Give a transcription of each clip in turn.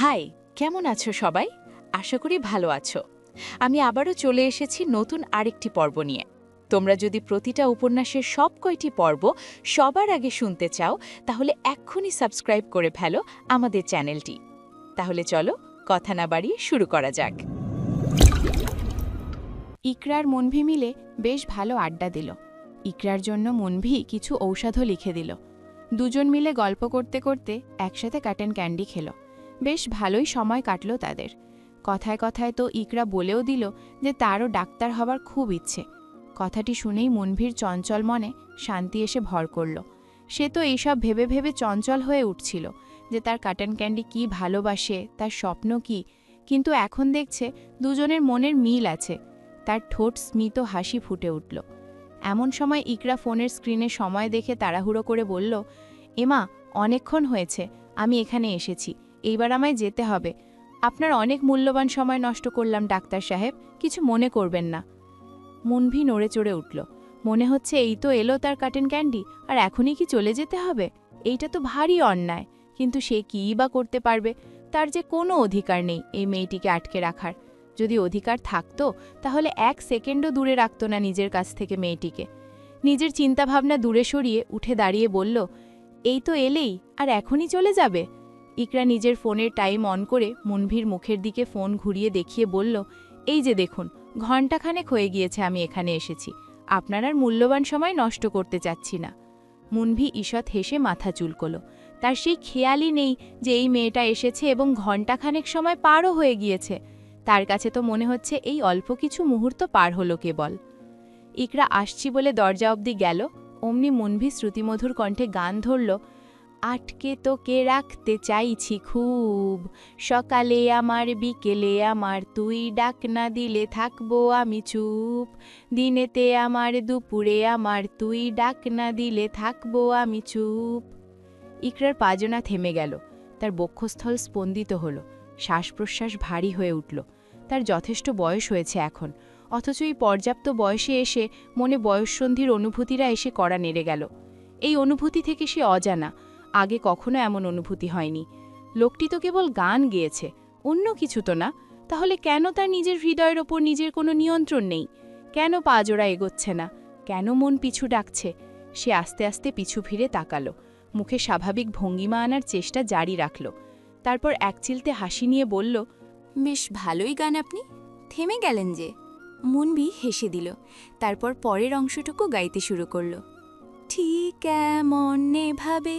High, কেমন আছো সবাই? আশা করি ভালো আছো। আমি আবারও চলে এসেছি নতুন আরেকটি পর্ব নিয়ে। তোমরা যদি প্রতিটা উপন্যাসের সব কয়টি পর্ব সবার আগে শুনতে চাও, তাহলে এক্ষুনি সাবস্ক্রাইব করে ফেলো আমাদের চ্যানেলটি। তাহলে চলো কথা না বাড়িয়ে শুরু করা যাক। ইকরার মনভি মিলে বেশ ভালো আড্ডা দিল। ইকরার জন্য মনভি কিছু ঔষধও লিখে দিল। দুজন মিলে গল্প করতে করতে একসাথে কাটেন ক্যান্ডি খেল। বেশ ভালোই সময় কাটল তাদের। কথায় কথায় তো ইকরা বলেও দিল যে তারও ডাক্তার হবার খুব ইচ্ছে। কথাটি শুনেই মনভির চঞ্চল মনে শান্তি এসে ভর করল। সে তো এইসব ভেবে ভেবে চঞ্চল হয়ে উঠছিল যে তার কাটন ক্যান্ডি কি ভালোবাসে, তার স্বপ্ন কি। কিন্তু এখন দেখছে দুজনের মনের মিল আছে। তার ঠোঁট স্মিত হাসি ফুটে উঠল। এমন সময় ইকরা ফোনের স্ক্রিনে সময় দেখে তাড়াহুড়ো করে বলল, এমা, অনেকক্ষণ হয়েছে, আমি এখানে এসেছি। এইবার আমায় যেতে হবে। আপনার অনেক মূল্যবান সময় নষ্ট করলাম, ডাক্তার সাহেব। কিছু মনে করবেন না। মুনভি নড়ে চড়ে উঠল। মনে হচ্ছে এই তো এলো তার কাটেন ক্যান্ডি, আর এখনই কি চলে যেতে হবে? এইটা তো ভারী অন্যায়। কিন্তু সে কীই বা করতে পারবে? তার যে কোনো অধিকার নেই এই মেয়েটিকে আটকে রাখার। যদি অধিকার থাকতো, তাহলে এক সেকেন্ডও দূরে রাখত না নিজের কাছ থেকে মেয়েটিকে। নিজের চিন্তাভাবনা দূরে সরিয়ে উঠে দাঁড়িয়ে বলল, এই তো এলেই, আর এখনই চলে যাবে? ইকরা নিজের ফোনের টাইম অন করে মুনভির মুখের দিকে ফোন ঘুরিয়ে দেখিয়ে বলল, এই যে দেখুন, ঘণ্টাখানেক হয়ে গিয়েছে আমি এখানে এসেছি। আপনার আর মূল্যবান সময় নষ্ট করতে চাচ্ছি না। মুনভি ঈষৎ হেসে মাথা চুলকলো, তার সেই খেয়ালই নেই যে এই মেয়েটা এসেছে এবং ঘণ্টাখানেক সময় পারও হয়ে গিয়েছে। তার কাছে তো মনে হচ্ছে এই অল্প কিছু মুহূর্ত পার হলো কেবল। ইকরা আসছি বলে দরজা অবধি গেল। অমনি মুনভি শ্রুতিমধুর কণ্ঠে গান ধরল আটকে তোকে রাখতে চাইছি খুব। সকালে আমার, বিকেলে আমার, তুই ডাক না দিলে থাকব আমি চুপ। দিনেতে আমার, দুপুরে আমার, তুই ডাক না দিলে থাকব আমি চুপ। ইকরার পাজনা থেমে গেল। তার বক্ষস্থল স্পন্দিত হলো। শ্বাস প্রশ্বাস ভারী হয়ে উঠল। তার যথেষ্ট বয়স হয়েছে এখন। অথচ এই পর্যাপ্ত বয়সে এসে মনে বয়ঃসন্ধির অনুভূতিরা এসে কড়া নেড়ে গেল। এই অনুভূতি থেকে সে অজানা। আগে কখনো এমন অনুভূতি হয়নি। লোকটি তো কেবল গান গেয়েছে, অন্য কিছু তো না। তাহলে কেন তার নিজের হৃদয়ের ওপর নিজের কোনো নিয়ন্ত্রণ নেই? কেন পা জোড়া এগোচ্ছে না? কেন মন পিছু ডাকছে? সে আস্তে আস্তে পিছু ফিরে তাকালো, মুখে স্বাভাবিক ভঙ্গিমা আনার চেষ্টা জারি রাখল। তারপর একচিলতে হাসি নিয়ে বলল, বেশ ভালোই গান আপনি। থেমে গেলেন যে। মুনবি হেসে দিল। তারপর পরের অংশটুকু গাইতে শুরু করল। ঠিক এমন ভাবে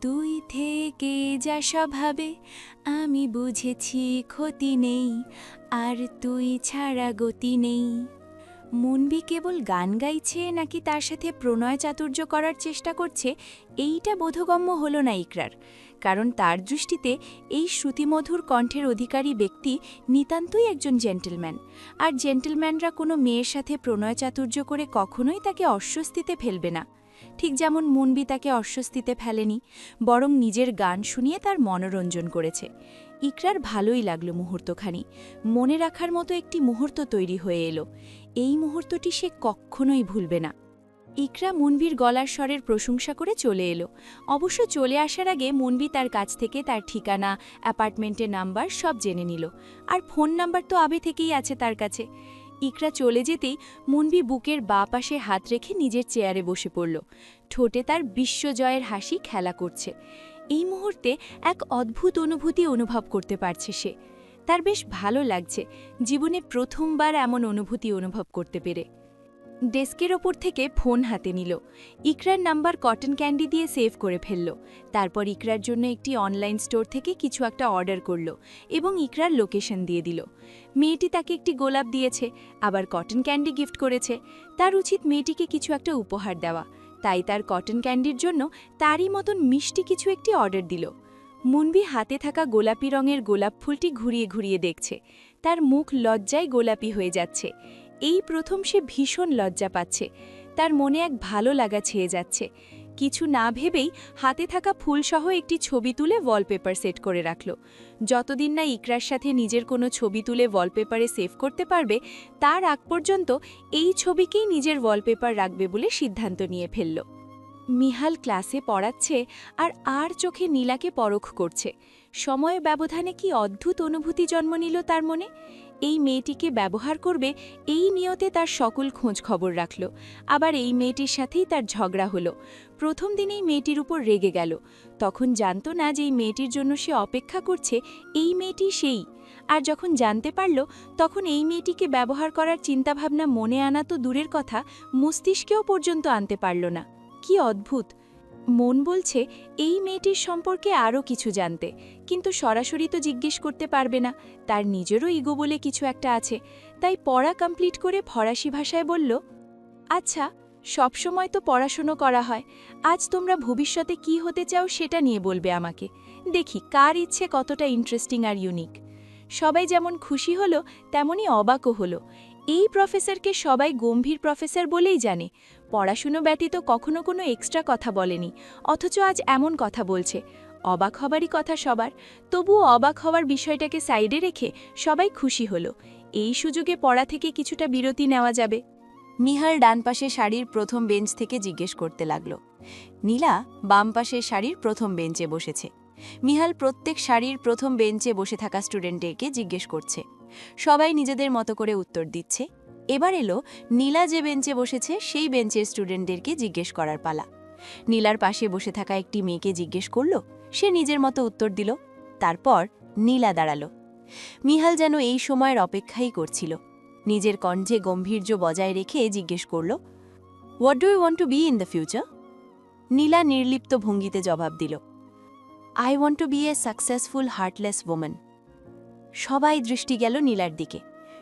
তুই থেকে যা স্বভাবে, আমি বুঝেছি ক্ষতি নেই, আর তুই ছাড়া গতি নেই। মুনবি কেবল গান গাইছে নাকি তার সাথে প্রণয় চাতুর্য করার চেষ্টা করছে, এইটা বোধগম্য হলো না ইকরার। কারণ তার দৃষ্টিতে এই শ্রুতিমধুর কণ্ঠের অধিকারী ব্যক্তি নিতান্তই একজন জেন্টেলম্যান। আর জেন্টেলম্যানরা কোনো মেয়ের সাথে প্রণয় চাতুর্য করে কখনোই তাকে অস্বস্তিতে ফেলবে না। ঠিক যেমন মুনবি তাকে অস্বস্তিতে ফেলেনি, বরং নিজের গান শুনিয়ে তার মনোরঞ্জন করেছে। ইকরার ভালোই লাগল মুহূর্তখানি। মনে রাখার মতো একটি মুহূর্ত তৈরি হয়ে এলো। এই মুহূর্তটি সে কখনোই ভুলবে না। ইকরা মুনবির গলার স্বরের প্রশংসা করে চলে এলো। অবশ্য চলে আসার আগে মুনবি তার কাছ থেকে তার ঠিকানা, অ্যাপার্টমেন্টের নাম্বার সব জেনে নিল। আর ফোন নাম্বার তো আবে থেকেই আছে তার কাছে। ইকরা চলে যেতেই মুনবি বুকের বা পাশে হাত রেখে নিজের চেয়ারে বসে পড়ল। ঠোঁটে তার বিশ্বজয়ের হাসি খেলা করছে। এই মুহূর্তে এক অদ্ভুত অনুভূতি অনুভব করতে পারছে সে। তার বেশ ভালো লাগছে। জীবনে প্রথমবার এমন অনুভূতি অনুভব করতে পেরে। ডেস্কের ওপর থেকে ফোন হাতে নিল। ইকরার নাম্বার কটন ক্যান্ডি দিয়ে সেভ করে ফেলল। তারপর ইকরার জন্য একটি অনলাইন স্টোর থেকে কিছু একটা অর্ডার করল এবং ইকরার লোকেশন দিয়ে দিল। মেয়েটি তাকে একটি গোলাপ দিয়েছে, আবার কটন ক্যান্ডি গিফট করেছে। তার উচিত মেয়েটিকে কিছু একটা উপহার দেওয়া। তাই তার কটন ক্যান্ডির জন্য তারই মতন মিষ্টি কিছু একটি অর্ডার দিল। মুনবি হাতে থাকা গোলাপি রঙের গোলাপ ফুলটি ঘুরিয়ে ঘুরিয়ে দেখছে। তার মুখ লজ্জায় গোলাপি হয়ে যাচ্ছে। এই প্রথম সে ভীষণ লজ্জা পাচ্ছে। তার মনে এক ভালো লাগা ছেয়ে যাচ্ছে। কিছু না ভেবেই হাতে থাকা ফুলসহ একটি ছবি তুলে ওয়ালপেপার সেট করে রাখল। যতদিন না ইকরার সাথে নিজের কোনো ছবি তুলে ওয়ালপেপারে সেভ করতে পারবে, তার আগ পর্যন্ত এই ছবিকেই নিজের ওয়ালপেপার রাখবে বলে সিদ্ধান্ত নিয়ে ফেলল। মিহাল ক্লাসে পড়াচ্ছে আর আর চোখে নীলাকে পরখ করছে। সময়ের ব্যবধানে কি অদ্ভুত অনুভূতি জন্ম নিল তার মনে? এই মেয়েটিকে ব্যবহার করবে, এই নিয়তে তার সকল খোঁজ খবর রাখল। আবার এই মেয়েটির সাথেই তার ঝগড়া হলো। প্রথম দিনেই মেয়েটির উপর রেগে গেল। তখন জানতো না যে এই মেয়েটির জন্য সে অপেক্ষা করছে, এই মেয়েটি সেই। আর যখন জানতে পারল, তখন এই মেয়েটিকে ব্যবহার করার চিন্তাভাবনা মনে আনা তো দূরের কথা, মস্তিষ্কেও পর্যন্ত আনতে পারল না। কি অদ্ভুত! মন বলছে, এই মেয়েটির সম্পর্কে আরও কিছু জানতে। কিন্তু সরাসরি তো জিজ্ঞেস করতে পারবে না। তার নিজেরও ইগো বলে কিছু একটা আছে। তাই পড়া কমপ্লিট করে ফরাসি ভাষায় বলল আচ্ছা সবসময় তো পড়াশুনো করা হয়। আজ তোমরা ভবিষ্যতে কি হতে চাও সেটা নিয়ে বলবে আমাকে। দেখি কার ইচ্ছে কতটা ইন্টারেস্টিং আর ইউনিক সবাই যেমন খুশি হলো, তেমনই অবাকও হলো। এই প্রফেসরকে সবাই গম্ভীর প্রফেসর বলেই জানে। পড়াশুনো ব্যতীত কখনো কোনো এক্সট্রা কথা বলেনি, অথচ আজ এমন কথা বলছে। অবাক হবারই কথা সবার, তবুও অবাক হওয়ার বিষয়টাকে সাইডে রেখে সবাই খুশি হলো। এই সুযোগে পড়া থেকে কিছুটা বিরতি নেওয়া যাবে। মিহাল ডান পাশে শাড়ির প্রথম বেঞ্চ থেকে জিজ্ঞেস করতে লাগল। নীলা বাম পাশের শাড়ির প্রথম বেঞ্চে বসেছে। মিহাল প্রত্যেক শাড়ির প্রথম বেঞ্চে বসে থাকা স্টুডেন্টদেরকে জিজ্ঞেস করছে। সবাই নিজেদের মতো করে উত্তর দিচ্ছে। এবার এলো নীলা যে বেঞ্চে বসেছে, সেই বেঞ্চের স্টুডেন্টদেরকে জিজ্ঞেস করার পালা। নীলার পাশে বসে থাকা একটি মেয়েকে জিজ্ঞেস করল, সে নিজের মতো উত্তর দিল। তারপর নীলা দাঁড়াল। মিহাল যেন এই সময়ের অপেক্ষাই করছিল। নিজের কণ্ঠে গম্ভীর্য বজায় রেখে জিজ্ঞেস করল what do you want to be in the future Nila নির্লিপ্ত ভঙ্গিতে জবাব দিল I want to be a successful heartless woman সবাই দৃষ্টি গেল নীলার দিকে।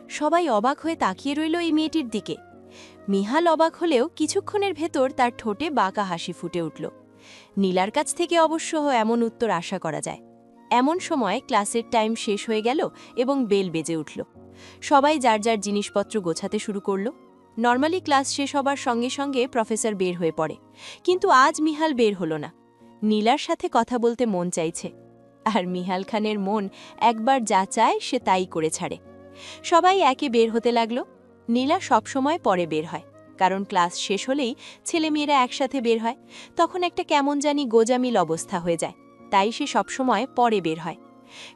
সবাই অবাক হয়ে তাকিয়ে রইল এই মেয়েটির দিকে। মিহাল অবাক হলেও কিছুক্ষণের ভেতর তার ঠোঁটে বাঁকা হাসি ফুটে উঠল। নীলার কাছ থেকে অবশ্য এমন উত্তর আশা করা যায়। এমন সময় ক্লাসের টাইম শেষ হয়ে গেল এবং বেল বেজে উঠল। সবাই যার যার জিনিসপত্র গোছাতে শুরু করল। নর্মালি ক্লাস শেষ হবার সঙ্গে সঙ্গে প্রফেসর বের হয়ে পড়ে। কিন্তু আজ মিহাল বের হলো না। নীলার সাথে কথা বলতে মন চাইছে। আর মিহাল খানের মন একবার যা চায় সে তাই করে ছাড়ে। সবাই একে বের হতে লাগল। নীলা সবসময় পরে বের হয়, কারণ ক্লাস শেষ হলেই ছেলেমেয়েরা একসাথে বের হয়, তখন একটা কেমন জানি গোজামিল অবস্থা হয়ে যায়, তাই সে সবসময় পরে বের হয়।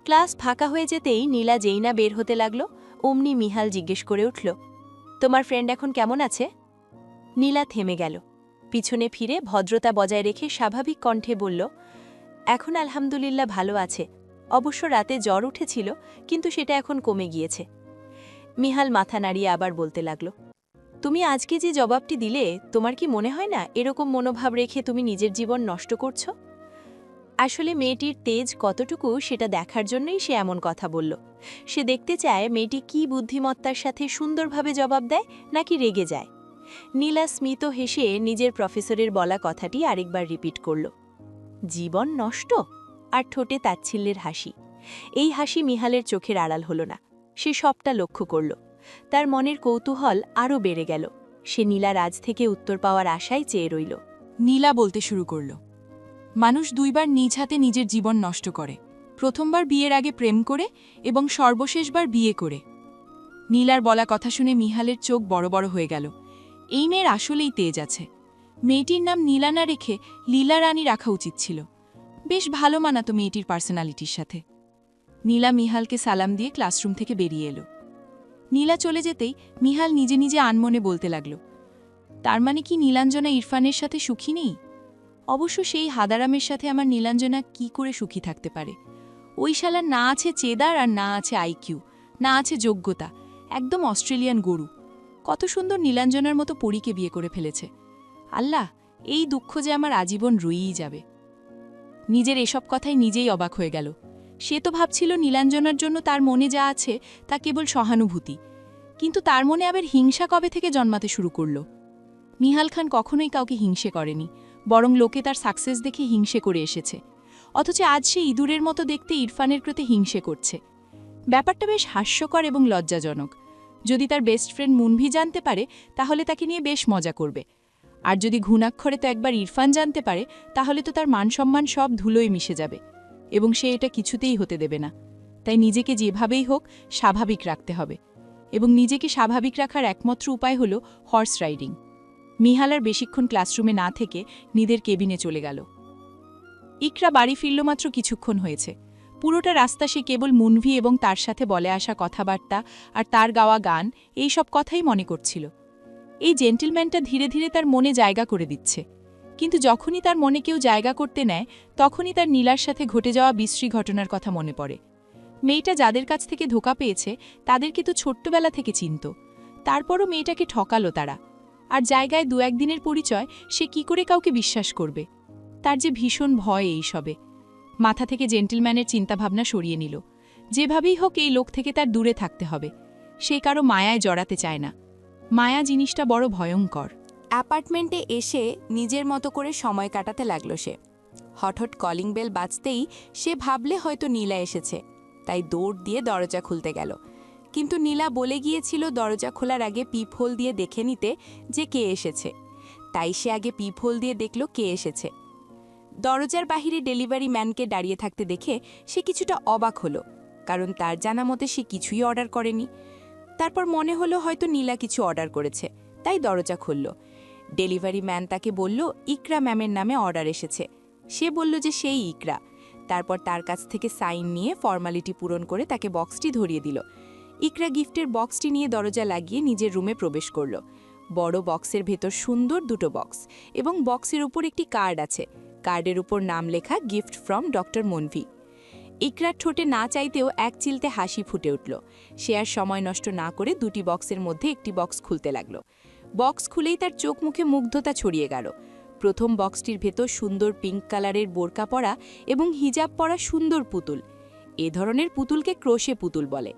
ক্লাস ফাঁকা হয়ে যেতেই নীলা যেই না বের হতে লাগল, অমনি মিহাল জিজ্ঞেস করে উঠল, তোমার ফ্রেন্ড এখন কেমন আছে? নীলা থেমে গেল, পিছনে ফিরে ভদ্রতা বজায় রেখে স্বাভাবিক কণ্ঠে বলল এখন আলহামদুলিল্লাহ ভালো আছে। অবশ্য রাতে জ্বর উঠেছিল, কিন্তু সেটা এখন কমে গিয়েছে। মিহাল মাথা নাড়িয়ে আবার বলতে লাগল, তুমি আজকে যে জবাবটি দিলে, তোমার কি মনে হয় না এরকম মনোভাব রেখে তুমি নিজের জীবন নষ্ট করছ? আসলে মেয়েটির তেজ কতটুকু সেটা দেখার জন্যই সে এমন কথা বলল। সে দেখতে চায় মেয়েটি কি বুদ্ধিমত্তার সাথে সুন্দরভাবে জবাব দেয় নাকি রেগে যায়। নীলা স্মিত হেসে নিজের প্রফেসরের বলা কথাটি আরেকবার রিপিট করল। জীবন নষ্ট আর ঠোঁটে তাচ্ছিল্যের হাসি। এই হাসি মিহালের চোখের আড়াল হল না। সে সবটা লক্ষ্য করল। তার মনের কৌতূহল আরও বেড়ে গেল। সে নীলা রাজ থেকে উত্তর পাওয়ার আশায় চেয়ে রইল। নীলা বলতে শুরু করল, মানুষ দুইবার নিজ হাতে নিজের জীবন নষ্ট করে। প্রথমবার বিয়ের আগে প্রেম করে এবং সর্বশেষবার বিয়ে করে। নীলার বলা কথা শুনে মিহালের চোখ বড় বড় হয়ে গেল। এই মেয়ের আসলেই তেজ আছে। মেয়েটির নাম নীলা না রেখে লীলা রানী রাখা উচিত ছিল। বেশ ভালো মানাতো মেয়েটির পার্সোনালিটির সাথে। নীলা মিহালকে সালাম দিয়ে ক্লাসরুম থেকে বেরিয়ে এলো। নীলা চলে যেতেই মিহাল নিজে নিজে আনমনে বলতে লাগল, তার মানে কি নীলাঞ্জনা ইরফানের সাথে সুখী নেই? অবশ্য সেই হাদারামের সাথে আমার নীলাঞ্জনা কি করে সুখী থাকতে পারে? ওই শালার না আছে চেদার আর না আছে আইকিউ না আছে যোগ্যতা, একদম অস্ট্রেলিয়ান গরু। কত সুন্দর নীলাঞ্জনার মতো পরীকে বিয়ে করে ফেলেছে। আল্লাহ, এই দুঃখ যে আমার আজীবন রয়েই যাবে। নিজের এসব কথাই নিজেই অবাক হয়ে গেল। সে তো ভাবছিল নীলাঞ্জনার জন্য তার মনে যা আছে তা কেবল সহানুভূতি। কিন্তু তার মনে আবার হিংসা কবে থেকে জন্মাতে শুরু করল? মিহাল খান কখনোই কাউকে হিংসে করেনি, বরং লোকে তার সাকসেস দেখে হিংসে করে এসেছে। অথচ আজ সে ইঁদুরের মতো দেখতে ইরফানের প্রতি হিংসে করছে। ব্যাপারটা বেশ হাস্যকর এবং লজ্জাজনক। যদি তার বেস্ট ফ্রেন্ড মুনভি জানতে পারে, তাহলে তাকে নিয়ে বেশ মজা করবে। আর যদি ঘুণাক্ষরে তো একবার ইরফান জানতে পারে, তাহলে তো তার মান সম্মান সব ধুলোয় মিশে যাবে এবং সে এটা কিছুতেই হতে দেবে না। তাই নিজেকে যেভাবেই হোক স্বাভাবিক রাখতে হবে এবং নিজেকে স্বাভাবিক রাখার একমাত্র উপায় হল হর্স রাইডিং। মিহালার বেশিক্ষণ ক্লাসরুমে না থেকে নিদের কেবিনে চলে গেল। ইকরা বাড়ি ফিরল মাত্র কিছুক্ষণ হয়েছে। পুরোটা রাস্তা সে কেবল মুনভি এবং তার সাথে বলে আসা কথাবার্তা আর তার গাওয়া গান, এই সব কথাই মনে করছিল। এই জেন্টেলম্যানটা ধীরে ধীরে তার মনে জায়গা করে দিচ্ছে। কিন্তু যখনই তার মনে কেউ জায়গা করতে নেয়, তখনই তার নীলার সাথে ঘটে যাওয়া বিশ্রী ঘটনার কথা মনে পড়ে। মেয়েটা যাদের কাছ থেকে ধোকা পেয়েছে, তাদেরকে তো ছোট্টবেলা থেকে চিনত। তারপরও মেয়েটাকে ঠকালো তারা। আর জায়গায় দু একদিনের পরিচয়, সে কি করে কাউকে বিশ্বাস করবে? তার যে ভীষণ ভয় এই সবে। মাথা থেকে জেন্টেলম্যানের চিন্তাভাবনা সরিয়ে নিল। যেভাবেই হোক এই লোক থেকে তার দূরে থাকতে হবে। সে কারও মায়ায় জড়াতে চায় না। মায়া জিনিসটা বড় ভয়ঙ্কর। অ্যাপার্টমেন্টে এসে নিজের মতো করে সময় কাটাতে লাগল সে। হঠাৎ কলিং বেল বাজতেই সে ভাবলে হয়তো নীলা এসেছে, তাই দৌড় দিয়ে দরজা খুলতে গেল। কিন্তু নীলা বলে গিয়েছিল দরজা খোলার আগে পিপহোল দিয়ে দেখে নিতে যে কে এসেছে। তাই সে আগে পিপহোল দিয়ে দেখল কে এসেছে। দরজার বাহিরে ডেলিভারি ম্যানকে দাঁড়িয়ে থাকতে দেখে সে কিছুটা অবাক হলো, কারণ তার জানা মতে সে কিছুই অর্ডার করেনি। তারপর মনে হলো হয়তো নীলা কিছু অর্ডার করেছে, তাই দরজা খুলল। ডেলিভারি ম্যান তাকে বলল, ইকরা ম্যামের নামে অর্ডার এসেছে। সে বলল যে সেই ইকরা। তারপর তার কাছ থেকে সাইন নিয়ে ফর্মালিটি পূরণ করে তাকে বক্সটি ধরিয়ে দিল। ইকরা গিফটের বক্সটি নিয়ে দরজা লাগিয়ে নিজের রুমে প্রবেশ করল। বড় বক্সের ভেতর সুন্দর দুটো বক্স এবং বক্সের উপর একটি কার্ড আছে। কার্ডের উপর নাম লেখা গিফট ফ্রম ডক্টর মনভি। ইকরার ঠোঁটে না চাইতেও এক চিলতে হাসি ফুটে উঠল। সে আর সময় নষ্ট না করে দুটি বক্সের মধ্যে একটি বক্স খুলতে লাগল। বক্স খুলেই তার চোখ মুখে মুগ্ধতা ছড়িয়ে গেল। প্রথম বক্সটির ভেতর সুন্দর পিঙ্ক কালারের বোরকা পরা এবং হিজাব পরা সুন্দর পুতুল। এ ধরনের পুতুলকে ক্রোশে পুতুল বলে।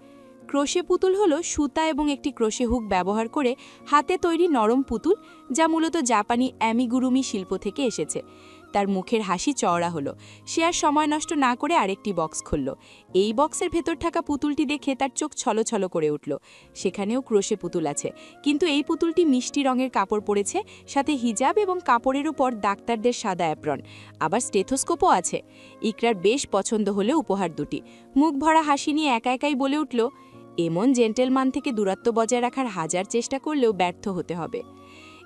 ক্রোশে পুতুল হলো সুতা এবং একটি ক্রোশে হুক ব্যবহার করে হাতে তৈরি নরম পুতুল যা মূলত জাপানি অ্যামিগুরুমি শিল্প থেকে এসেছে। তার মুখের হাসি চওড়া হলো। সে আর সময় নষ্ট না করে আরেকটি বক্স খুলল। এই বক্সের ভেতর থাকা পুতুলটি দেখে তার চোখ ছলছল করে উঠল। সেখানেও ক্রোশে পুতুল আছে। কিন্তু এই পুতুলটি মিষ্টি রঙের কাপড় পরেছে, সাথে হিজাব এবং কাপড়ের উপর ডাক্তারদের সাদা অ্যাপ্রন আবার স্টেথোস্কোপও আছে। ইকরার বেশ পছন্দ হলে উপহার দুটি। মুখ ভরা হাসি নিয়ে একা একাই বলে উঠল, এমন জেন্টেলমান থেকে দূরত্ব বজায় রাখার হাজার চেষ্টা করলেও ব্যর্থ হতে হবে।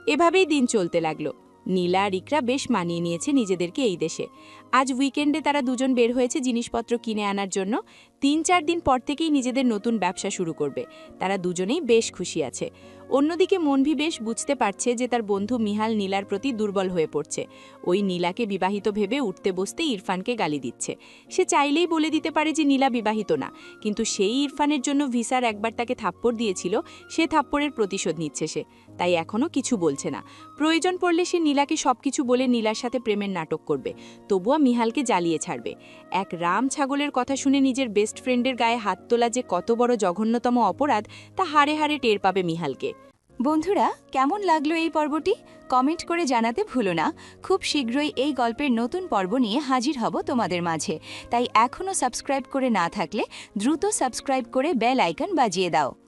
এভাবেই দিন চলতে লাগল। নীলা আর ইকরা বেশ মানিয়ে নিয়েছে নিজেদেরকে এই দেশে। আজ উইকেন্ডে তারা দুজন বের হয়েছে জিনিসপত্র কিনে আনার জন্য। তিন চার দিন পর থেকেই নিজেদের নতুন ব্যবসা শুরু করবে। তারা দুজনেই বেশ খুশি আছে। অন্যদিকে মনভি বেশ বুঝতে পারছে যে তার বন্ধু মিহাল নীলার প্রতি দুর্বল হয়ে পড়ছে। ওই নীলাকে বিবাহিত ভেবে উঠতে বসতে ইরফানকে গালি দিচ্ছে। সে চাইলেই বলে দিতে পারে যে নীলা বিবাহিত না, কিন্তু সেই ইরফানের জন্য ভিসার একবার তাকে থাপ্পড় দিয়েছিল, সে থাপ্পড়ের প্রতিশোধ নিচ্ছে সে। তাই এখনও কিছু বলছে না। প্রয়োজন পড়লে সে নীলাকে সব কিছু বলে নীলার সাথে প্রেমের নাটক করবে। তবুও মিহালকে জ্বালিয়ে ছাড়বে। এক রাম ছাগলের কথা শুনে নিজের বেস্ট ফ্রেন্ডের গায়ে হাত তোলা যে কত বড় জঘন্যতম অপরাধ, তা হারে হারে টের পাবে মিহালকে। বন্ধুরা, কেমন লাগল এই পর্বটি? কমেন্ট করে জানাতে ভুলো না। খুব শীঘ্রই এই গল্পের নতুন পর্ব নিয়ে হাজির হব তোমাদের মাঝে। তাই এখনও সাবস্ক্রাইব করে না থাকলে দ্রুত সাবস্ক্রাইব করে বেল আইকন বাজিয়ে দাও।